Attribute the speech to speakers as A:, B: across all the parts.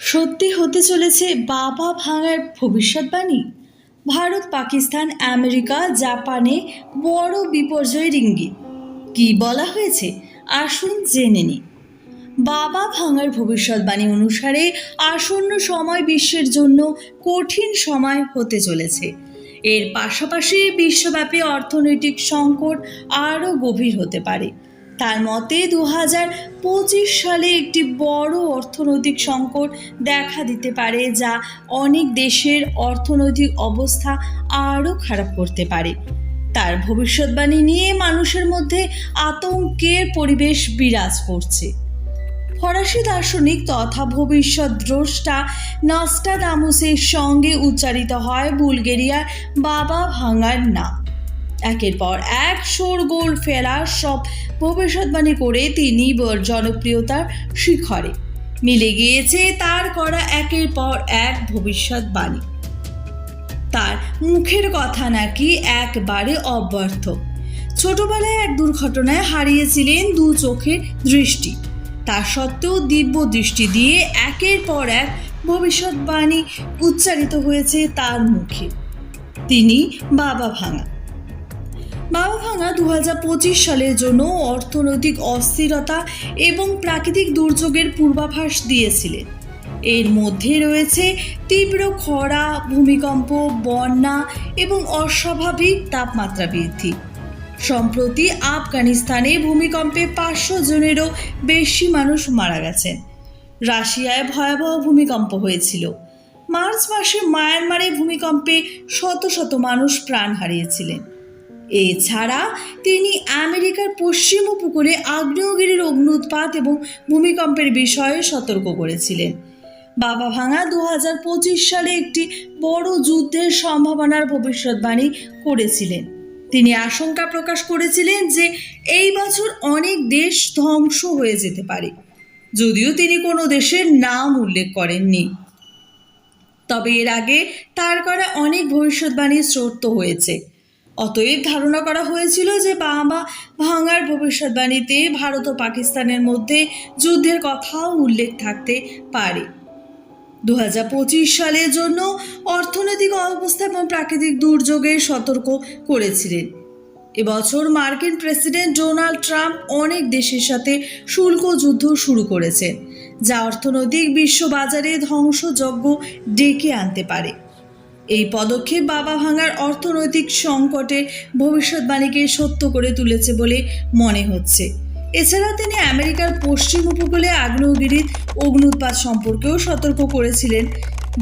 A: সত্যি হতে চলেছে বাবা ভাঙার ভবিষ্যৎবাণী ভারত, পাকিস্তান, আমেরিকা, জাপানে বড় বিপর্যয়ের ইঙ্গিত কি বলা হয়েছে? আসুন জেনে নিই। বাবা ভাঙার ভবিষ্যৎবাণী অনুসারে আসন্ন সময় বিশ্বের জন্য কঠিন সময় হতে চলেছে। এর পাশাপাশি বিশ্বব্যাপী অর্থনৈতিক সংকট আরও গভীর হতে পারে। তার মতে দু হাজার পঁচিশ সালে একটি বড় অর্থনৈতিক সংকট দেখা দিতে পারে যা অনেক দেশের অর্থনৈতিক অবস্থা আরও খারাপ করতে পারে। তার ভবিষ্যৎবাণী নিয়ে মানুষের মধ্যে আতঙ্কের পরিবেশ বিরাজ করছে। ফরাসি দার্শনিক তথা ভবিষ্যৎ দ্রষ্টা নস্টাদামুসের সঙ্গে উচ্চারিত হয় বুলগেরিয়ার বাবা ভাঙার নাম। একের পর এক শোরগোল ফেলার সব ভবিষ্যৎবাণী করে তিনি জনপ্রিয়তার শিখরে। মিলে গিয়েছে তার করা একের পর এক ভবিষ্যৎবাণী। তার মুখের কথা নাকি একবারে অব্যর্থ। ছোটবেলায় এক দুর্ঘটনায় হারিয়েছিলেন দু চোখের দৃষ্টি। তা সত্ত্বেও দিব্য দৃষ্টি দিয়ে একের পর এক ভবিষ্যৎবাণী উচ্চারিত হয়েছে তার মুখে। তিনি বাবা ভাঙা। বাবা ভাঙা দু সালের জন্য অর্থনৈতিক অস্থিরতা এবং প্রাকৃতিক দুর্যোগের পূর্বাভাস দিয়েছিলেন। এর মধ্যে রয়েছে তীব্র খরা, ভূমিকম্প, বন্যা এবং অস্বাভাবিক তাপমাত্রা বৃদ্ধি। সম্প্রতি আফগানিস্তানে ভূমিকম্পে পাঁচশো জনেরও বেশি মানুষ মারা গেছেন। রাশিয়ায় ভয়াবহ ভূমিকম্প হয়েছিল। মার্চ মাসে মায়ানমারে ভূমিকম্পে শত শত মানুষ প্রাণ হারিয়েছিলেন। এছাড়া তিনি আমেরিকার পশ্চিম উপকূলে আগ্নেয়গিরির অগ্নুৎপাত এবং ভূমিকম্পের বিষয়ে সতর্ক করেছিলেন। বাবা ভাঙা দু হাজার পঁচিশ সালে একটি বড় যুদ্ধের সম্ভাবনার ভবিষ্যৎবাণী করেছিলেন। তিনি আশঙ্কা প্রকাশ করেছিলেন যে এই বছর অনেক দেশ ধ্বংস হয়ে যেতে পারে। যদিও তিনি কোনো দেশের নাম উল্লেখ করেননি। তবে এর আগে তার করা অনেক ভবিষ্যৎবাণী সত্য হয়েছে। অতএব ধারণা করা হয়েছিল যে বাবা ভাঙার ভবিষ্যৎবাণীতে ভারত ও পাকিস্তানের মধ্যে যুদ্ধের কথাও উল্লেখ থাকতে পারে। দু হাজার পঁচিশ সালের জন্য অর্থনৈতিক অবস্থা এবং প্রাকৃতিক দুর্যোগে সতর্ক করেছিলেন। এবছর মার্কিন প্রেসিডেন্ট ডোনাল্ড ট্রাম্প অনেক দেশের সাথে শুল্ক যুদ্ধ শুরু করেছেন, যা অর্থনৈতিক বিশ্ববাজারে ধ্বংসযজ্ঞ ডেকে আনতে পারে। এই পদক্ষেপ বাবা ভাঙার অর্থনৈতিক সংকটে ভবিষ্যৎবাণীকে সত্য করে তুলেছে বলে মনে হচ্ছে। এছাড়া তিনি আমেরিকার পশ্চিম উপকূলে আগ্নেয়গিরির অগ্নুৎপাত সম্পর্কেও সতর্ক করেছিলেন,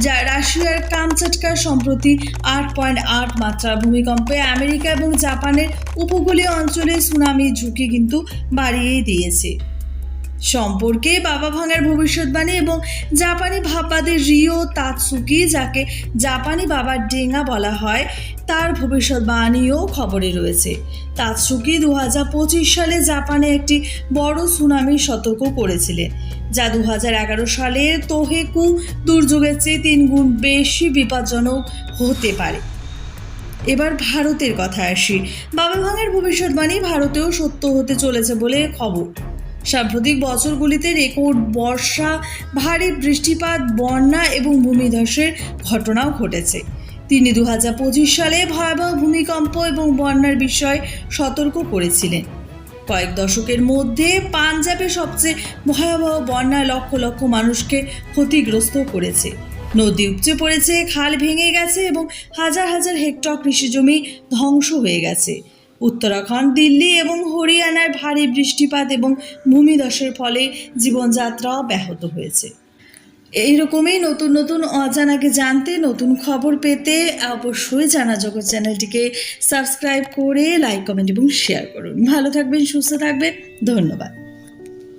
A: যা রাশিয়ার কামচাটকার সম্প্রতি আট পয়েন্ট আট মাত্রার ভূমিকম্পে আমেরিকা এবং জাপানের উপকূলীয় অঞ্চলে সুনামির ঝুঁকি কিন্তু বাড়িয়েই দিয়েছে। সম্পর্কে বাবা ভাঙার ভবিষ্যৎবাণী এবং জাপানি ভাববাদের রিও তাৎসুকি, যাকে জাপানি বাবার ডেঙ্গা বলা হয়, তার ভবিষ্যৎবাণীও খবরে রয়েছে। তাৎসুকি দু হাজার পঁচিশ সালে জাপানে একটি বড় সুনামির সতর্ক করেছিলেন, যা দু হাজার এগারো সালে তোহেকু দুর্যোগের চেয়ে তিন গুণ বেশি বিপজ্জনক হতে পারে। এবার ভারতের কথা আসি। বাবা ভাঙের ভবিষ্যৎবাণী ভারতেও সত্য হতে চলেছে বলে খবর। সাম্প্রতিক বছরগুলিতে রেকর্ড বর্ষা, ভারী বৃষ্টিপাত, বন্যা এবং ভূমিধসের ঘটনাও ঘটেছে। তিনি দু হাজার পঁচিশ সালে ভয়াবহ ভূমিকম্প এবং বন্যার বিষয়ে সতর্ক করেছিলেন। কয়েক দশকের মধ্যে পাঞ্জাবে সবচেয়ে ভয়াবহ বন্যা লক্ষ লক্ষ মানুষকে ক্ষতিগ্রস্ত করেছে। নদী উপচে পড়েছে, খাল ভেঙে গেছে এবং হাজার হাজার হেক্টর কৃষিজমি ধ্বংস হয়ে গেছে। উত্তরাখণ্ড, দিল্লি এবং হরিয়ানায় ভারী বৃষ্টিপাত এবং ভূমিধসের ফলে জীবনযাত্রা ব্যাহত হয়েছে। এইরকমই নতুন নতুন অজানাকে জানতে নতুন খবর পেতে অবশ্যই জানা জগৎ চ্যানেলটিকে সাবস্ক্রাইব করে লাইক, কমেন্ট এবং শেয়ার করুন। ভালো থাকবেন, সুস্থ থাকবেন। ধন্যবাদ।